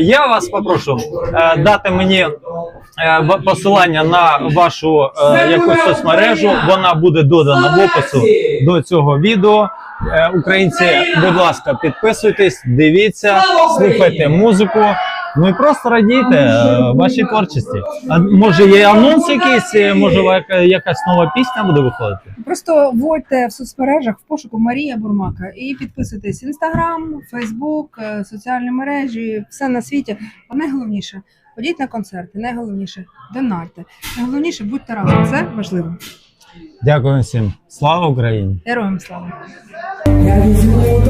Я вас попрошу е, дати мені е, посилання на вашу е, якусь соцмережу. Вона буде додана в опису до цього відео. Українці, будь ласка, підписуйтесь, дивіться, слухайте музику. Ну і просто радійте е, вашій творчості. А може є анонс якийсь, е, може якась нова пісня буде виходити? Просто вводьте в соцмережах в пошуку Марія Бурмака і підписуйтесь Інстаграм, Фейсбук, е, соціальні мережі, все на світі. А найголовніше ходіть на концерти, найголовніше донатьте. Найголовніше будьте разом. Це важливо. Дякую всім. Слава Україні! Героям слава! Я візьму до